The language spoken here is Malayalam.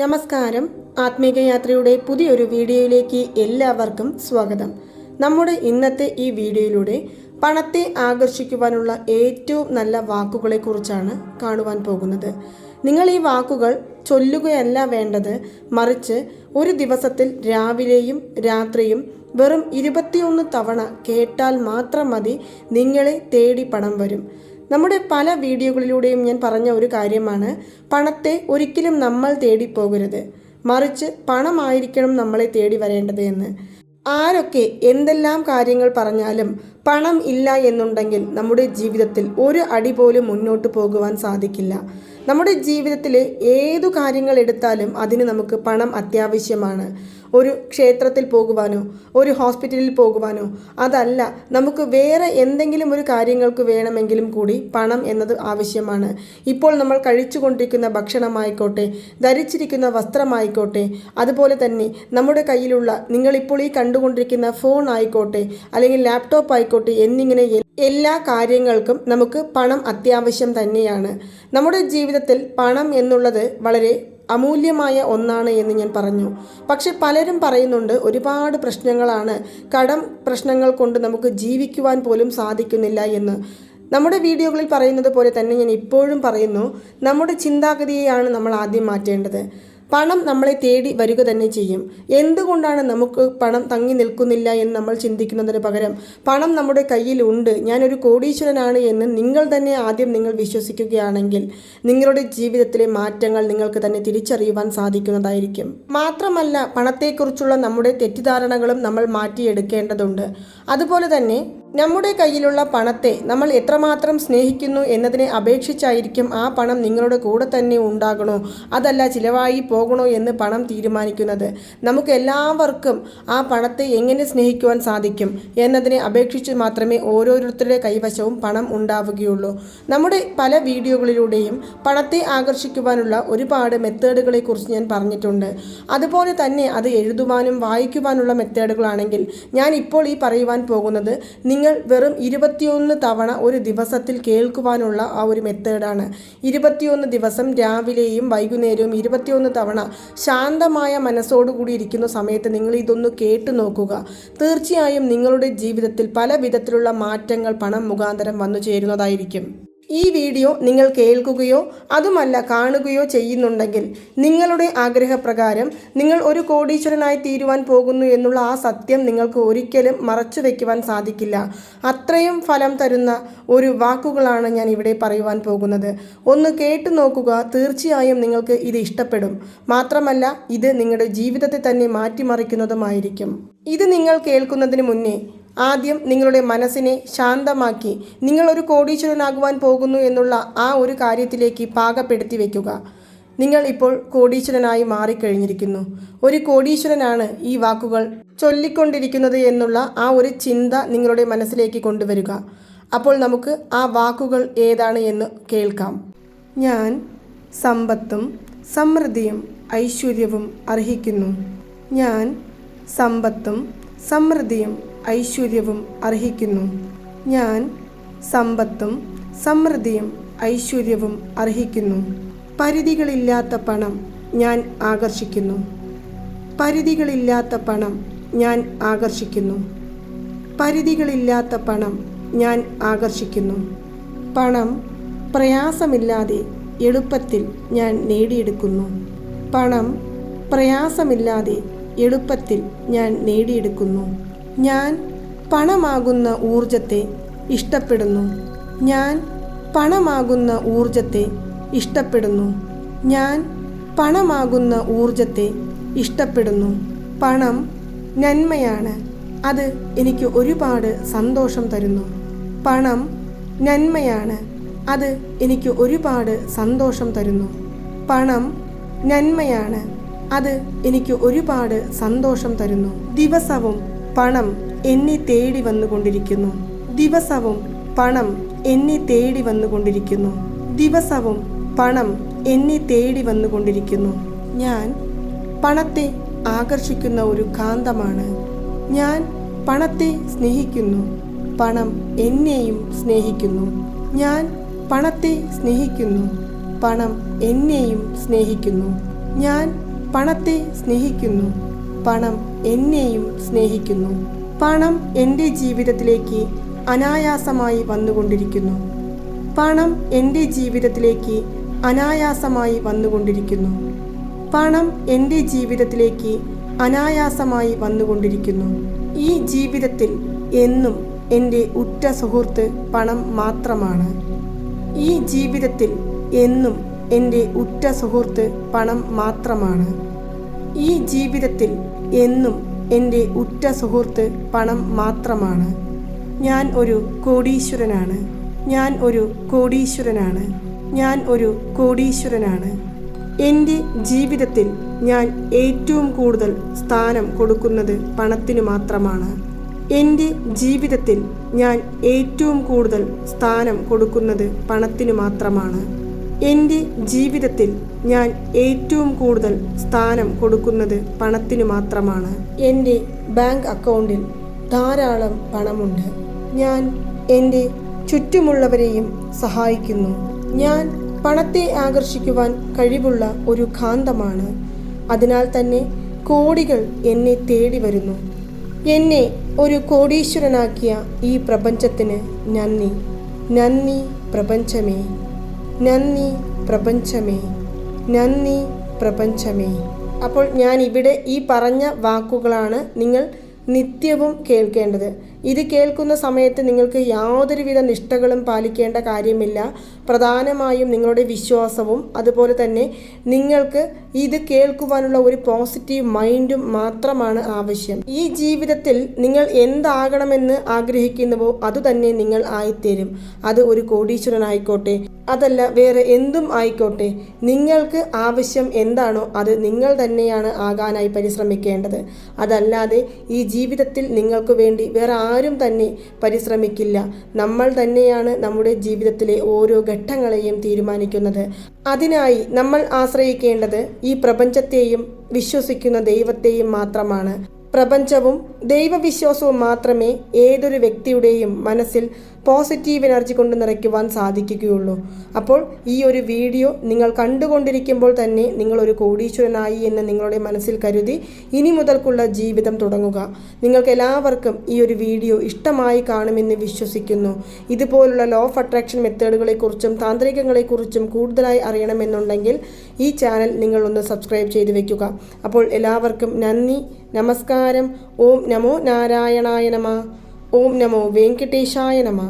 നമസ്കാരം. ആത്മീക യാത്രയുടെ പുതിയൊരു വീഡിയോയിലേക്ക് എല്ലാവർക്കും സ്വാഗതം. നമ്മുടെ ഇന്നത്തെ ഈ വീഡിയോയിലൂടെ പണത്തെ ആകർഷിക്കുവാനുള്ള ഏറ്റവും നല്ല വാക്കുകളെക്കുറിച്ചാണ് കാണുവാൻ പോകുന്നത്. നിങ്ങൾ ഈ വാക്കുകൾ ചൊല്ലുകയല്ല വേണ്ടത് മറിച്ച് ഒരു ദിവസത്തിൽ രാവിലെയും രാത്രിയും വെറും ഇരുപത്തിയൊന്ന് തവണ കേട്ടാൽ മാത്രം മതി നിങ്ങളെ തേടി പണം വരും. നമ്മുടെ പല വീഡിയോകളിലൂടെയും ഞാൻ പറഞ്ഞ ഒരു കാര്യമാണ് പണത്തെ ഒരിക്കലും നമ്മൾ തേടി പോകരുത് മറിച്ച് പണമായിരിക്കണം നമ്മളെ തേടി വരേണ്ടത് എന്ന്. ആരൊക്കെ എന്തെല്ലാം കാര്യങ്ങൾ പറഞ്ഞാലും പണം ഇല്ല എന്നുണ്ടെങ്കിൽ നമ്മുടെ ജീവിതത്തിൽ ഒരു അടി പോലും മുന്നോട്ട് പോകുവാൻ സാധിക്കില്ല. നമ്മുടെ ജീവിതത്തിലെ ഏതു കാര്യങ്ങൾ എടുത്താലും അതിന് നമുക്ക് പണം അത്യാവശ്യമാണ്. ഒരു ക്ഷേത്രത്തിൽ പോകുവാനോ ഒരു ഹോസ്പിറ്റലിൽ പോകുവാനോ അതല്ല നമുക്ക് വേറെ എന്തെങ്കിലും ഒരു കാര്യങ്ങൾക്ക് വേണമെങ്കിലും കൂടി പണം എന്നത് ആവശ്യമാണ്. ഇപ്പോൾ നമ്മൾ കഴിച്ചുകൊണ്ടിരിക്കുന്ന ഭക്ഷണമായിക്കോട്ടെ ധരിച്ചിരിക്കുന്ന വസ്ത്രമായിക്കോട്ടെ അതുപോലെ തന്നെ നമ്മുടെ കയ്യിലുള്ള നിങ്ങളിപ്പോൾ ഈ കണ്ടുകൊണ്ടിരിക്കുന്ന ഫോൺ ആയിക്കോട്ടെ അല്ലെങ്കിൽ ലാപ്ടോപ്പ് ആയിക്കോട്ടെ എന്നിങ്ങനെ എല്ലാ കാര്യങ്ങൾക്കും നമുക്ക് പണം അത്യാവശ്യം തന്നെയാണ്. നമ്മുടെ ജീവിതത്തിൽ പണം എന്നുള്ളത് വളരെ അമൂല്യമായ ഒന്നാണ് എന്ന് ഞാൻ പറഞ്ഞു. പക്ഷെ പലരും പറയുന്നുണ്ട് ഒരുപാട് പ്രശ്നങ്ങളാണ്. കടം പ്രശ്നങ്ങൾ കൊണ്ട് നമുക്ക് ജീവിക്കുവാൻ പോലും സാധിക്കുന്നില്ല എന്ന്. നമ്മുടെ വീഡിയോകളിൽ പറയുന്നത് പോലെ തന്നെ ഞാൻ ഇപ്പോഴും പറയുന്നു നമ്മുടെ ചിന്താഗതിയെയാണ് നമ്മൾ ആദ്യം മാറ്റേണ്ടത്. പണം നമ്മളെ തേടി വരിക തന്നെ ചെയ്യും. എന്തുകൊണ്ടാണ് നമുക്ക് പണം തങ്ങി നിൽക്കുന്നില്ല എന്ന് നമ്മൾ ചിന്തിക്കുന്നതിന് പകരം പണം നമ്മുടെ കയ്യിലുണ്ട്. ഞാനൊരു കോടീശ്വരനാണ് എന്ന് നിങ്ങൾ തന്നെ ആദ്യം നിങ്ങൾ വിശ്വസിക്കുകയാണെങ്കിൽ നിങ്ങളുടെ ജീവിതത്തിലെ മാറ്റങ്ങൾ നിങ്ങൾക്ക് തന്നെ തിരിച്ചറിയുവാൻ സാധിക്കുന്നതായിരിക്കും. മാത്രമല്ല പണത്തെക്കുറിച്ചുള്ള നമ്മുടെ തെറ്റിദ്ധാരണകളും നമ്മൾ മാറ്റിയെടുക്കേണ്ടതുണ്ട്. അതുപോലെ തന്നെ നമ്മുടെ കയ്യിലുള്ള പണത്തെ നമ്മൾ എത്രമാത്രം സ്നേഹിക്കുന്നു എന്നതിനെ അപേക്ഷിച്ചായിരിക്കും ആ പണം നിങ്ങളുടെ കൂടെ തന്നെ ഉണ്ടാകണോ? അതല്ല ചിലവായി പോകണോ എന്ന് പണം തീരുമാനിക്കുന്നത്. നമുക്ക് എല്ലാവർക്കും ആ പണത്തെ എങ്ങനെ സ്നേഹിക്കുവാൻ സാധിക്കും എന്നതിനെ അപേക്ഷിച്ച് മാത്രമേ ഓരോരുത്തരുടെ കൈവശവും പണം ഉണ്ടാവുകയുള്ളൂ. നമ്മുടെ പല വീഡിയോകളിലൂടെയും പണത്തെ ആകർഷിക്കുവാനുള്ള ഒരുപാട് മെത്തേഡുകളെ കുറിച്ച് ഞാൻ പറഞ്ഞിട്ടുണ്ട്. അതുപോലെ തന്നെ അത് എഴുതുവാനും വായിക്കുവാനുള്ള മെത്തേഡുകളാണെങ്കിൽ ഞാൻ ഇപ്പോൾ ഈ പറയുവാൻ പോകുന്നത് നിങ്ങൾ വെറും ഇരുപത്തിയൊന്ന് തവണ ഒരു ദിവസത്തിൽ കേൾക്കുവാനുള്ള ആ ഒരു മെത്തേഡാണ്. ഇരുപത്തിയൊന്ന് ദിവസം രാവിലെയും വൈകുന്നേരവും ഇരുപത്തിയൊന്ന് തവണ ശാന്തമായ മനസ്സോടുകൂടി ഇരിക്കുന്ന സമയത്ത് നിങ്ങൾ ഇതൊന്ന് കേട്ടു നോക്കുക. തീർച്ചയായും നിങ്ങളുടെ ജീവിതത്തിൽ പല വിധത്തിലുള്ള മാറ്റങ്ങൾ പണം മുഖാന്തരം വന്നു ചേരുന്നതായിരിക്കും. ഈ വീഡിയോ നിങ്ങൾ കേൾക്കുകയോ അതുമല്ല കാണുകയോ ചെയ്യുന്നുണ്ടെങ്കിൽ നിങ്ങളുടെ ആഗ്രഹപ്രകാരം നിങ്ങൾ ഒരു കോടീശ്വരനായി തീരുവാൻ പോകുന്നു എന്നുള്ള ആ സത്യം നിങ്ങൾക്ക് ഒരിക്കലും മറച്ചു വയ്ക്കുവാൻ സാധിക്കില്ല. അത്രയും ഫലം തരുന്ന ഒരു വാക്കുകളാണ് ഞാൻ ഇവിടെ പറയുവാൻ പോകുന്നത്. ഒന്ന് കേട്ടു നോക്കുക തീർച്ചയായും നിങ്ങൾക്ക് ഇത് ഇഷ്ടപ്പെടും. മാത്രമല്ല ഇത് നിങ്ങളുടെ ജീവിതത്തെ തന്നെ മാറ്റിമറിക്കുന്നതുമായിരിക്കും. ഇത് നിങ്ങൾ കേൾക്കുന്നതിന് മുന്നേ ആദ്യം നിങ്ങളുടെ മനസ്സിനെ ശാന്തമാക്കി നിങ്ങളൊരു കോടീശ്വരനാകുവാൻ പോകുന്നു എന്നുള്ള ആ ഒരു കാര്യത്തിലേക്ക് പാകപ്പെടുത്തി വയ്ക്കുക നിങ്ങൾ ഇപ്പോൾ കോടീശ്വരനായി മാറിക്കഴിഞ്ഞിരിക്കുന്നു. ഒരു കോടീശ്വരനാണ് ഈ വാക്കുകൾ ചൊല്ലിക്കൊണ്ടിരിക്കുന്നത് എന്നുള്ള ആ ഒരു ചിന്ത നിങ്ങളുടെ മനസ്സിലേക്ക് കൊണ്ടുവരിക. അപ്പോൾ നമുക്ക് ആ വാക്കുകൾ ഏതാണ് എന്ന് കേൾക്കാം. ഞാൻ സമ്പത്തും സമൃദ്ധിയും ഐശ്വര്യവും അർഹിക്കുന്നു. ഞാൻ സമ്പത്തും സമൃദ്ധിയും ഐശ്വര്യവും അർഹിക്കുന്നു. ഞാൻ സമ്പത്തും സമൃദ്ധിയും ഐശ്വര്യവും അർഹിക്കുന്നു. പരിധികളില്ലാത്ത പണം ഞാൻ ആകർഷിക്കുന്നു. പരിധികളില്ലാത്ത പണം ഞാൻ ആകർഷിക്കുന്നു. പരിധികളില്ലാത്ത പണം ഞാൻ ആകർഷിക്കുന്നു. പണം പ്രയാസമില്ലാതെ എളുപ്പത്തിൽ ഞാൻ നേടിയെടുക്കുന്നു. പണം പ്രയാസമില്ലാതെ എളുപ്പത്തിൽ ഞാൻ നേടിയെടുക്കുന്നു. ഞാൻ പണമാകുന്ന ഊർജത്തെ ഇഷ്ടപ്പെടുന്നു. ഞാൻ പണമാകുന്ന ഊർജത്തെ ഇഷ്ടപ്പെടുന്നു. ഞാൻ പണമാകുന്ന ഊർജത്തെ ഇഷ്ടപ്പെടുന്നു. പണം നന്മയാണ്. അത് എനിക്ക് ഒരുപാട് സന്തോഷം തരുന്നു. പണം നന്മയാണ്. അത് എനിക്ക് ഒരുപാട് സന്തോഷം തരുന്നു. പണം നന്മയാണ്. അത് എനിക്ക് ഒരുപാട് സന്തോഷം തരുന്നു. ദിവസവും പണം എന്നെ തേടി വന്നുകൊണ്ടിരിക്കുന്നു. ദിവസവും പണം എന്നെ തേടി വന്നുകൊണ്ടിരിക്കുന്നു. ദിവസവും പണം എന്നെ തേടി വന്നുകൊണ്ടിരിക്കുന്നു. ഞാൻ പണത്തെ ആകർഷിക്കുന്ന ഒരു കാന്തമാണ്. ഞാൻ പണത്തെ സ്നേഹിക്കുന്നു. പണം എന്നെയും സ്നേഹിക്കുന്നു. ഞാൻ പണത്തെ സ്നേഹിക്കുന്നു. പണം എന്നെയും സ്നേഹിക്കുന്നു. ഞാൻ പണത്തെ സ്നേഹിക്കുന്നു. പണം എന്നെയും സ്നേഹിക്കുന്നു. പണം എന്റെ ജീവിതത്തിലേക്ക് അനായാസമായി വന്നുകൊണ്ടിരിക്കുന്നു. പണം എന്റെ ജീവിതത്തിലേക്ക് അനായാസമായി വന്നുകൊണ്ടിരിക്കുന്നു. പണം എന്റെ ജീവിതത്തിലേക്ക് അനായാസമായി വന്നുകൊണ്ടിരിക്കുന്നു. ഈ ജീവിതത്തിൽ എന്നും എന്റെ ഉറ്റ സുഹൃത്ത് പണം മാത്രമാണ്. ഈ ജീവിതത്തിൽ എന്നും എന്റെ ഉറ്റ സുഹൃത്ത് പണം മാത്രമാണ്. ഈ ജീവിതത്തിൽ എന്നും എന്റെ ഉറ്റ സുഹൃത്ത് പണം മാത്രമാണ്. ഞാൻ ഒരു കോടീശ്വരനാണ്. ഞാൻ ഒരു കോടീശ്വരനാണ്. ഞാൻ ഒരു കോടീശ്വരനാണ്. എന്റെ ജീവിതത്തിൽ ഞാൻ ഏറ്റവും കൂടുതൽ സ്ഥാനം കൊടുക്കുന്നത് പണത്തിന് മാത്രമാണ്. എന്റെ ജീവിതത്തിൽ ഞാൻ ഏറ്റവും കൂടുതൽ സ്ഥാനം കൊടുക്കുന്നത് പണത്തിന് മാത്രമാണ്. എന്റെ ജീവിതത്തിൽ ഞാൻ ഏറ്റവും കൂടുതൽ സ്ഥാനം കൊടുക്കുന്നത് പണത്തിനു മാത്രമാണ്. എന്റെ ബാങ്ക് അക്കൗണ്ടിൽ ധാരാളം പണമുണ്ട്. ഞാൻ എന്റെ ചുറ്റുമുള്ളവരെയും സഹായിക്കുന്നു. ഞാൻ പണത്തെ ആകർഷിക്കുവാൻ കഴിവുള്ള ഒരു കാന്തമാണ്. അതിനാൽ തന്നെ കോടികൾ എന്നെ തേടി വരുന്നു. എന്നെ ഒരു കോടീശ്വരനാക്കിയ ഈ പ്രപഞ്ചത്തിന് നന്ദി. നന്ദി പ്രപഞ്ചമേ. നന്ദി പ്രപഞ്ചമേ നന്ദി പ്രപഞ്ചമേ. അപ്പോൾ ഞാൻ ഇവിടെ ഈ പറഞ്ഞ വാക്കുകളാണ് നിങ്ങൾ നിത്യവും കേൾക്കേണ്ടത്. ഇത് കേൾക്കുന്ന സമയത്ത് നിങ്ങൾക്ക് യാതൊരുവിധ നിഷ്ഠകളും പാലിക്കേണ്ട കാര്യമില്ല. പ്രധാനമായും നിങ്ങളുടെ വിശ്വാസവും അതുപോലെ തന്നെ നിങ്ങൾക്ക് ഇത് കേൾക്കുവാനുള്ള ഒരു പോസിറ്റീവ് മൈൻഡും മാത്രമാണ് ആവശ്യം. ഈ ജീവിതത്തിൽ നിങ്ങൾ എന്താകണമെന്ന് ആഗ്രഹിക്കുന്നുവോ അതുതന്നെ നിങ്ങൾ ആയിത്തീരും. അത് ഒരു കോടീശ്വരനായിക്കോട്ടെ. അതല്ല വേറെ എന്തും ആയിക്കോട്ടെ. നിങ്ങൾക്ക് ആവശ്യം എന്താണോ അത് നിങ്ങൾ തന്നെയാണ് ആകാനായി പരിശ്രമിക്കേണ്ടത്. അതല്ലാതെ ഈ ജീവിതത്തിൽ നിങ്ങൾക്ക് വേണ്ടി വേറെ ആരും തന്നെ പരിശ്രമിക്കില്ല. നമ്മൾ തന്നെയാണ് നമ്മുടെ ജീവിതത്തിലെ ഓരോ ഘട്ടങ്ങളെയും തീരുമാനിക്കുന്നത്. അതിനായി നമ്മൾ ആശ്രയിക്കേണ്ടത് ഈ പ്രപഞ്ചത്തെയും വിശ്വസിക്കുന്ന ദൈവത്തെയും മാത്രമാണ്. പ്രപഞ്ചവും ദൈവവിശ്വാസവും മാത്രമേ ഏതൊരു വ്യക്തിയുടെയും മനസ്സിൽ പോസിറ്റീവ് എനർജി കൊണ്ട് നിറയ്ക്കുവാൻ സാധിക്കുകയുള്ളൂ. അപ്പോൾ ഈ ഒരു വീഡിയോ നിങ്ങൾ കണ്ടുകൊണ്ടിരിക്കുമ്പോൾ തന്നെ നിങ്ങൾ ഒരു കോടീശ്വരനായി എന്ന് നിങ്ങളുടെ മനസ്സിൽ കരുതി ഇനി മുതൽക്കുള്ള ജീവിതം തുടങ്ങുക. നിങ്ങൾക്ക് എല്ലാവർക്കും ഈ ഒരു വീഡിയോ ഇഷ്ടമായി കാണുമെന്ന് വിശ്വസിക്കുന്നു. ഇതുപോലുള്ള ലോ ഓഫ് അട്രാക്ഷൻ മെത്തേഡുകളെക്കുറിച്ചും താന്ത്രികങ്ങളെക്കുറിച്ചും കൂടുതലായി അറിയണമെന്നുണ്ടെങ്കിൽ ഈ ചാനൽ നിങ്ങളൊന്ന് സബ്സ്ക്രൈബ് ചെയ്ത് വെക്കുക. അപ്പോൾ എല്ലാവർക്കും നന്ദി നമസ്കാരം. ഓം നമോ നാരായണായ നമ. ഓം നമോ വെങ്കടേശായ നമ